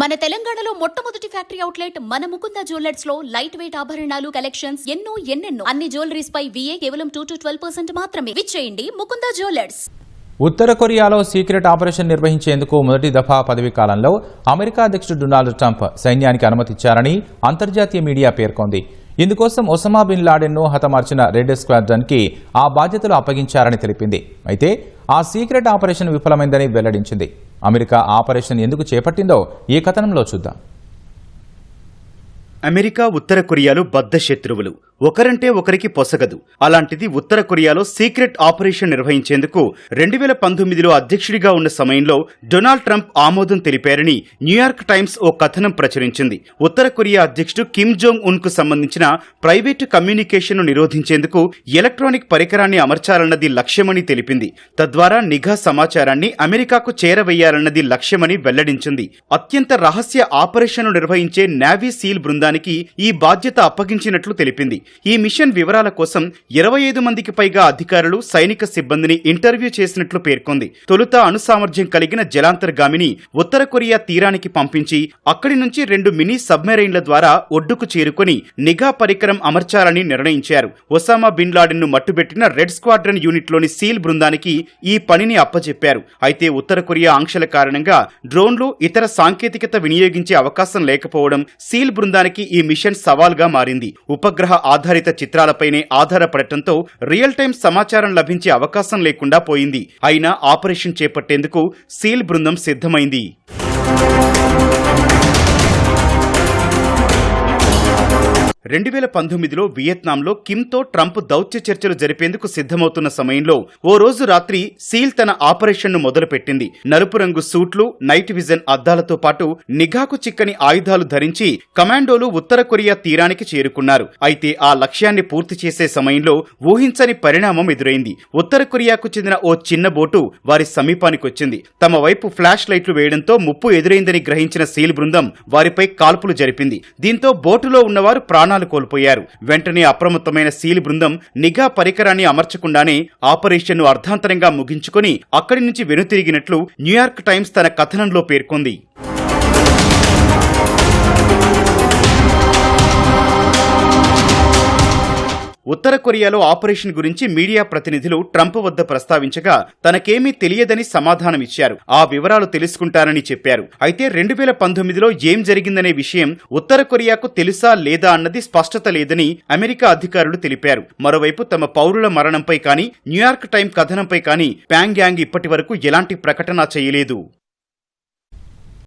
మన తెలంగాణలో మొట్టమొదటి ఫ్యాక్టరీ అవుట్లెట్ మన ముకుంద జ్యువెలర్స్లో లైట్ వెయిట్ ఆభరణాలు కలెక్షన్స్ ఎన్నో ఎన్నెన్నో. అన్ని జ్యువెలరీస్ పై విఏ కేవలం టూ టు ట్వెల్వ్ పర్సెంట్ మాత్రమే. విచ్చేయండి ముకుంద జ్యువెలర్స్. ఉత్తర కొరియాలో సీక్రెట్ ఆపరేషన్ నిర్వహించేందుకు మొదటి దఫా పదవీ కాలంలో అమెరికా అధ్యక్షుడు డొనాల్డ్ ట్రంప్ సైన్యానికి అనుమతిచ్చారని అంతర్జాతీయ మీడియా పేర్కొంది. ఇందుకోసం ఒసమా బిన్ లాడెన్ను హతమార్చిన రెడ్ స్క్వాడ్రన్కి ఆ బాధ్యతలు అప్పగించారని తెలిపింది. అయితే ఆ సీక్రెట్ ఆపరేషన్ విఫలమైందని వెల్లడించింది. అమెరికా ఆపరేషన్ ఎందుకు చేపట్టిందో ఈ కథనంలో చూద్దాం. అమెరికా ఉత్తర కొరియాలు బద్ధ శత్రువులు ఒకరంటే ఒకరికి పొసగదు. అలాంటిది ఉత్తర కొరియాలో సీక్రెట్ ఆపరేషన్ నిర్వహించేందుకు రెండు వేల పంతొమ్మిదిలో అధ్యక్షుడిగా ఉన్న సమయంలో డొనాల్డ్ ట్రంప్ ఆమోదం తెలిపారని న్యూయార్క్ టైమ్స్ ఓ కథనం ప్రచురించింది. ఉత్తర కొరియా అధ్యక్షుడు కిమ్ జోంగ్ ఉన్కు సంబంధించిన ప్రైవేటు కమ్యూనికేషన్ను నిరోధించేందుకు ఎలక్ట్రానిక్ పరికరాన్ని అమర్చాలన్నది లక్ష్యమని తెలిపింది. తద్వారా నిఘా సమాచారాన్ని అమెరికాకు చేరవేయాలన్నది లక్ష్యమని వెల్లడించింది. అత్యంత రహస్య ఆపరేషన్ను నిర్వహించే నావీ సీల్ బృందానికి ఈ బాధ్యత అప్పగించినట్లు తెలిపింది. ఈ మిషన్ వివరాల కోసం ఇరవై ఐదు మందికి పైగా అధికారులు సైనిక సిబ్బందిని ఇంటర్వ్యూ చేసినట్లు పేర్కొంది. తొలుత అణుసామర్థ్యం కలిగిన జలాంతర్గామిని ఉత్తర కొరియా తీరానికి పంపించి అక్కడి నుంచి రెండు మినీ సబ్మెరైన్ల ద్వారా ఒడ్డుకు చేరుకొని నిఘా పరికరం అమర్చాలని నిర్ణయించారు. ఒసామా బిన్ లాడెన్ను మట్టుబెట్టిన రెడ్ స్క్వాడ్రన్ యూనిట్లోని సీల్ బృందానికి ఈ పనిని అప్పచెప్పారు అయితే ఉత్తర కొరియా ఆంక్షల కారణంగా డ్రోన్లు ఇతర సాంకేతికత వినియోగించే అవకాశం లేకపోవడం సీల్ బృందానికి ఈ మిషన్ సవాల్గా మారింది. ఉపగ్రహ ఆధారిత చిత్రాలపైనే ఆధారపడటంతో రియల్ టైం సమాచారం లభించే అవకాశం లేకుండా పోయింది. అయినా ఆపరేషన్ చేపట్టేందుకు సీల్ బృందం సిద్ధమైంది. రెండు వేల పంతొమ్మిదిలో వియత్నాంలో కిమ్తో ట్రంప్ దౌత్య చర్చలు జరిపేందుకు సిద్ధమవుతున్న సమయంలో ఓ రోజు రాత్రి సీల్ తన ఆపరేషన్ను మొదలుపెట్టింది. నలుపు రంగు సూట్లు నైట్ విజన్ అద్దాలతో పాటు నిఘాకు చిక్కని ఆయుధాలు ధరించి కమాండోలు ఉత్తర కొరియా తీరానికి చేరుకున్నారు. అయితే ఆ లక్ష్యాన్ని పూర్తి చేసే సమయంలో ఊహించని పరిణామం ఎదురైంది. ఉత్తర కొరియాకు చెందిన ఓ చిన్న బోటు వారి సమీపానికొచ్చింది తమ వైపు ఫ్లాష్ లైట్లు వేయడంతో ముప్పు ఎదురైందని గ్రహించిన సీల్ బృందం వారిపై కాల్పులు జరిపింది. దీంతో బోటులో ఉన్నవారు ప్రాణాలు కోల్పోయారు. వెంటనే అప్రమత్తమైన సీల్ బృందం నిఘా పరికరాన్ని అమర్చకుండానే ఆపరేషన్ను అర్ధాంతరంగా ముగించుకొని అక్కడి నుంచి వెనుతిరిగినట్లు న్యూయార్క్ టైమ్స్ తన కథనంలో పేర్కొంది. ఉత్తర కొరియాలో ఆపరేషన్ గురించి మీడియా ప్రతినిధులు ట్రంప్ వద్ద ప్రస్తావించగా తనకేమీ తెలియదని సమాధానమిచ్చారు. ఆ వివరాలు తెలుసుకుంటానని చెప్పారు. అయితే రెండు వేల పంతొమ్మిదిలో ఏం జరిగిందనే విషయం ఉత్తర కొరియాకు తెలుసా లేదా అన్నది స్పష్టత లేదని అమెరికా అధికారులు తెలిపారు. మరోవైపు తమ పౌరుల మరణంపై కానీ న్యూయార్క్ టైం కథనంపై కానీ ప్యాంగ్యాంగ్ ఇప్పటి వరకు ఎలాంటి ప్రకటన చేయలేదు.